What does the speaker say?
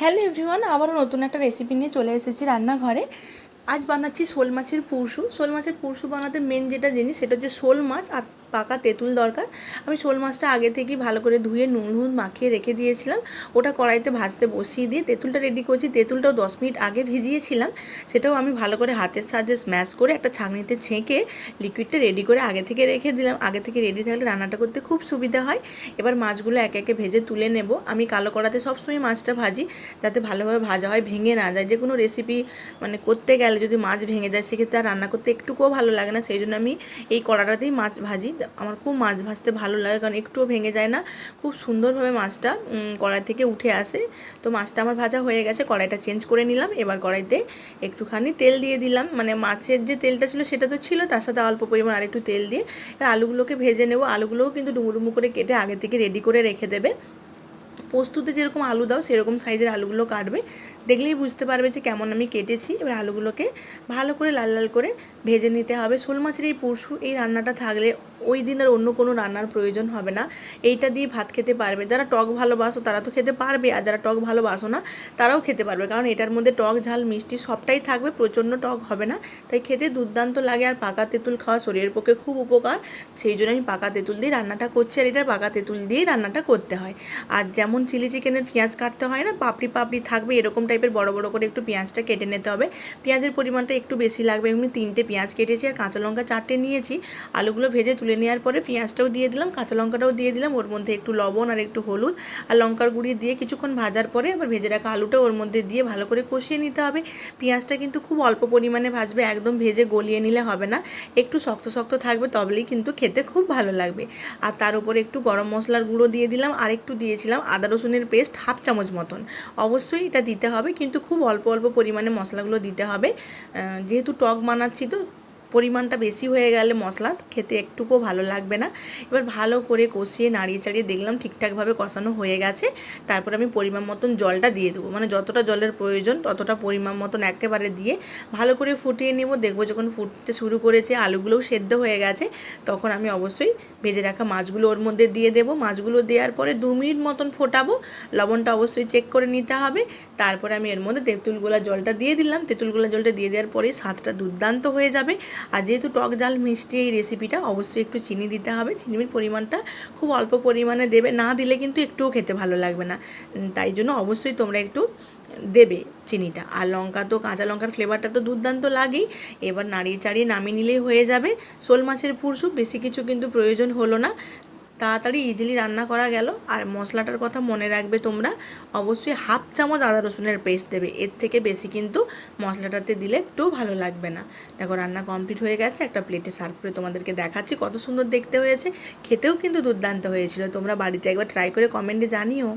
Hello everyone আবারও নতুন একটা রেসিপি নিয়ে চলে এসেছি রান্নাঘরে। আজ বানাচ্ছি শোল মাছের পুরশু শোল মাছের পুরশু বানাতে মেন যেটা জিনিস সেটা হচ্ছে শোল মাছ আর পাকা তেঁতুল দরকার। আমি শোল মাছটা আগে থেকেই ভালো করে ধুয়ে, নুন নুন মাখিয়ে রেখে দিয়েছিলাম। ওটা কড়াইতে ভাজতে বসিয়ে দিয়ে তেঁতুলটা রেডি করছি। তেঁতুলটাও দশ মিনিট আগে ভিজিয়েছিলাম। সেটাও আমি ভালো করে হাতের সাহায্যে স্ম্যাশ করে একটা ছাঁকনিতে ছেঁকে লিকুইডটা রেডি করে আগে থেকে রেখে দিলাম। আগে থেকে রেডি থাকলে রান্নাটা করতে খুব সুবিধা হয়। এবার মাছগুলো একে একে ভেজে তুলে নেব। আমি কালো কড়াতে সবসময় মাছটা ভাজি, যাতে ভালোভাবে ভাজা হয়, ভেঙে না যায়। যে কোনো রেসিপি মানে করতে গেলে যদি মাছ ভেঙে যায়, সেক্ষেত্রে আর রান্না করতে একটুকুও ভালো লাগে না। সেই জন্য আমি এই কড়াটাতেই মাছ ভাজি। আমার খুব মাছ ভাজতে ভালো লাগে, কারণ একটুও ভেঙে যায় না। খুব সুন্দরভাবে মাছটা কড়াই থেকে উঠে আসে। তো মাছটা আমার ভাজা হয়ে গেছে, কড়াইটা চেঞ্জ করে নিলাম। এবার কড়াইতে একটুখানি তেল দিয়ে দিলাম। মানে মাছের যে তেলটা ছিল, সেটা তো ছিল, তার সাথে অল্প পরিমাণ আর একটু তেল দিয়ে আলুগুলোকে ভেজে নেব। আলুগুলোও কিন্তু ডুমু ডুমু করে কেটে আগে থেকে রেডি করে রেখে দেবে। পোস্তুতে যেরকম আলু দাও, সেরকম সাইজের আলুগুলো কাটবে। দেখলেই বুঝতে পারবে যে কেমন আমি কেটেছি। এবার আলুগুলোকে ভালো করে লাল লাল করে ভেজে নিতে হবে। শোল মাছের এই পরশু এই রান্নাটা থাকলে ওই দিন আর অন্য কোনো রান্নার প্রয়োজন হবে না। এইটা দিয়ে ভাত খেতে পারবে। যারা টক ভালোবাসো, তারা তো খেতে পারবে। আর যারা টক ভালোবাসো না, তারাও খেতে পারবে। কারণ এটার মধ্যে টক, ঝাল, মিষ্টি সবটাই থাকবে। প্রচণ্ড টক হবে না। তাই খেতে দুর্দান্ত লাগে। আর পাকা তেঁতুল খাওয়া শরীরের পক্ষে খুব উপকার। সেই জন্য আমি পাকা তেঁতুল দিয়ে রান্নাটা করছি। আর এটা পাকা তেঁতুল দিয়েই রান্নাটা করতে হয়। আর যেমন চিলি চিকেনের পেঁয়াজ কাটতে হয় না, পাপড়ি পাপড়ি থাকবে, এরকম টাইপের বড় বড় করে একটু পেঁয়াজটা কেটে নিতে হবে। পেঁয়াজের পরিমাণটা একটু বেশি লাগবে, এমনি তিনটে পেঁয়াজ কেটেছি আর কাঁচা লঙ্কা চারটে নিয়েছি। আলুগুলো ভেজে তুলে নেওয়ার পরে পেঁয়াজটাও দিয়ে দিলাম, কাঁচা লঙ্কাটাও দিয়ে দিলাম, ওর মধ্যে একটু লবণ আর একটু হলুদ আর লঙ্কার গুঁড়ি দিয়ে কিছুক্ষণ ভাজার পরে আবার ভেজে রাখা আলুটা ওর মধ্যে দিয়ে ভালো করে কষিয়ে নিতে হবে। পেঁয়াজটা কিন্তু খুব অল্প পরিমাণে ভাজবে, একদম ভেজে গলিয়ে নিলে হবে না। একটু শক্ত শক্ত থাকবে, তবেই কিন্তু খেতে খুব ভালো লাগবে। আর তার উপরে একটু গরম মশলার গুঁড়ো দিয়ে দিলাম আর একটু দিয়েছিলাম, আদা রসুনের পেস্ট হাফ চামচ মতন। অবশ্যই এটা দিতে হবে, কিন্তু খুব অল্প অল্প পরিমাণে মশলাগুলো দিতে হবে। যেহেতু টক বানাচ্ছি তো পরিমাণটা বেশি হয়ে গেলে মশলা, খেতে একটুকুও ভালো লাগবে না। এবার ভালো করে কষিয়ে, নাড়িয়ে চাড়িয়ে দেখলাম ঠিকঠাকভাবে কষানো হয়ে গেছে। তারপর আমি পরিমাণ মতন জলটা দিয়ে দেবো। মানে যতটা জলের প্রয়োজন, ততটা পরিমাণ মতন একেবারে দিয়ে ভালো করে ফুটিয়ে নেব। দেখব যখন ফুটতে শুরু করেছে, আলুগুলোও সেদ্ধ হয়ে গেছে, তখন আমি অবশ্যই ভেজে রাখা মাছগুলো ওর মধ্যে দিয়ে দেবো। মাছগুলো দেওয়ার পরে দু মিনিট মতন ফোটাবো। লবণটা অবশ্যই চেক করে নিতে হবে। তারপরে আমি এর মধ্যে তেঁতুলগোলা জলটা দিয়ে দিলাম। তেঁতুলগোলা জলটা দিয়ে দেওয়ার পরে স্বাদটা দুর্দান্ত হয়ে যাবে। আর যেহেতু টক জাল মিষ্টি এই রেসিপিটা অবশ্যই একটু চিনি দিতে হবে। চিনির পরিমাণটা খুব অল্প পরিমাণে দেবে। না দিলে কিন্তু একটুও খেতে ভালো লাগবে না। তাই জন্য অবশ্যই তোমরা একটু দেবে চিনিটা। আর লঙ্কা তো, কাঁচা লঙ্কার ফ্লেভারটা তো দুর্দান্ত লাগেই। এবার নাড়িয়ে চাড়িয়ে নামিয়ে নিলেই হয়ে যাবে। শোল মাছের পুরসু বেশি কিছু কিন্তু প্রয়োজন হলো না। তাড়াতাড়ি ইজিলি রান্না করা গেল। আর মশলাটার কথা মনে রাখবে তোমরা, অবশ্যই হাফ চামচ আদা রসুনের পেস্ট দেবে। এর থেকে বেশি কিন্তু মশলাটাতে দিলে একটু ভালো লাগবে না। দেখো, রান্না কমপ্লিট হয়ে গেছে। একটা প্লেটে সার্ভ করে তোমাদেরকে দেখাচ্ছি কত সুন্দর দেখতে হয়েছে। খেতেও কিন্তু দুর্দান্ত হয়েছিল। তোমরা বাড়িতে একবার ট্রাই করে কমেন্টে জানিও।